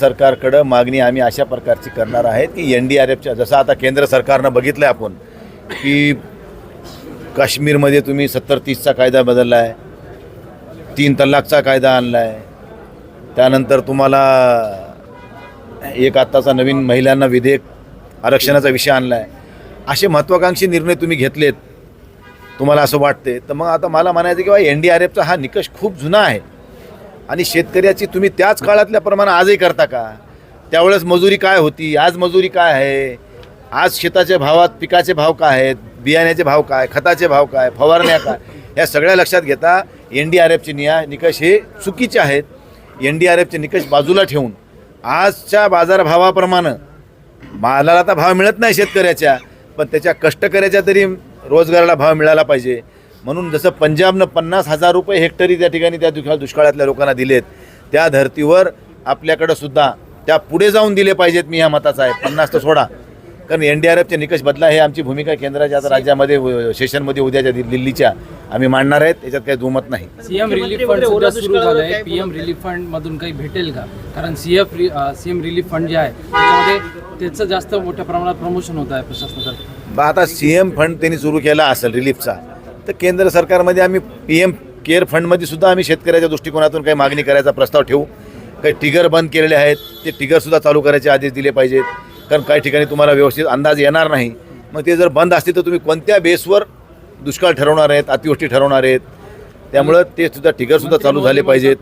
सरकारकडं मागणी आम्ही अशा प्रकारची करणार आहेत की एन डी आर एफच्या जसं आता केंद्र सरकारनं बघितलं आहे आपण की काश्मीरमध्ये तुम्ही सत्तर तीसचा कायदा बदलला आहे तीन तलाकचा कायदा आणला आहे त्यानंतर तुम्हाला एक आत्ताचा नवीन महिलांना विधेयक आरक्षणाचा विषय आणला आहे असे महत्त्वाकांक्षी निर्णय तुम्ही घेतलेत तुम्हाला असं वाटते तर मग आता मला म्हणायचं की बा एन डी आर एफचा हा निकष खूप जुना आहे. आणि शेतकऱ्याची तुम्ही त्याच काळातल्या प्रमाणे आजही करता का? त्यावेळेस मजुरी काय होती? आज मजुरी काय आहे? आज शेताच्या भावात पिकाचे भाव काय आहेत? बियाण्याचे भाव काय? खताचे भाव काय? फवारण्या काय? या सगळ्या लक्षात घेता एन डी आर एफचे निया निकष हे चुकीचे आहेत. एन डी आर एफचे निकष बाजूला ठेवून आजच्या बाजारभावाप्रमाणे मालाला तर भाव मिळत नाही शेतकऱ्याच्या पण त्याच्या कष्टकऱ्याच्या तरी रोजगाराला भाव मिळाला पाहिजे. म्हणून जसं पंजाबनं पन्नास हजार रुपये हेक्टरी त्या ठिकाणी त्या दुष्काळ दुष्काळातल्या लोकांना दिलेत त्या धर्तीवर आपल्याकडं सुद्धा त्या पुढे जाऊन दिले पाहिजेत मी ह्या मताचा आहे. पन्नास तर सोडा. कारण एन डी आर एफचे निकष बदला हे आमची भूमिका केंद्राच्या आता राज्यामध्ये सेशनमध्ये उद्याच्या दि- दिल्लीच्या आम्ही मांडणार आहेत याच्यात काही दुमत नाही. सीएम रिलीफ फंड सुद्धा सुरू झालंय. पीएम रिलीफ फंड मधून काही भेटेल का? कारण सीएफ सीएम रिलीफ फंड जे आहे त्याच्यामध्ये त्याचं जास्त मोठ्या प्रमाणात प्रमोशन होत आहे प्रशासनातर्फे. बा आता सी एम फंड त्यांनी सुरू केला असेल रिलीफचा. तर केंद्र सरकारमध्ये आम्ही पी एम केअर फंडमध्ये सुद्धा आम्ही शेतकऱ्याच्या दृष्टिकोनातून काही मागणी करायचा प्रस्ताव ठेवू. काही टिगर बंद केलेले आहेत ते टिगरसुद्धा चालू करायचे आदेश दिले पाहिजेत. कारण काही ठिकाणी तुम्हाला व्यवस्थित अंदाज येणार नाही. मग ते जर बंद असतील तर तुम्ही कोणत्या बेसवर दुष्काळ ठरवणार आहेत अतिवृष्टी ठरवणार आहेत त्यामुळं ते सुद्धा टिगरसुद्धा चालू झाले पाहिजेत.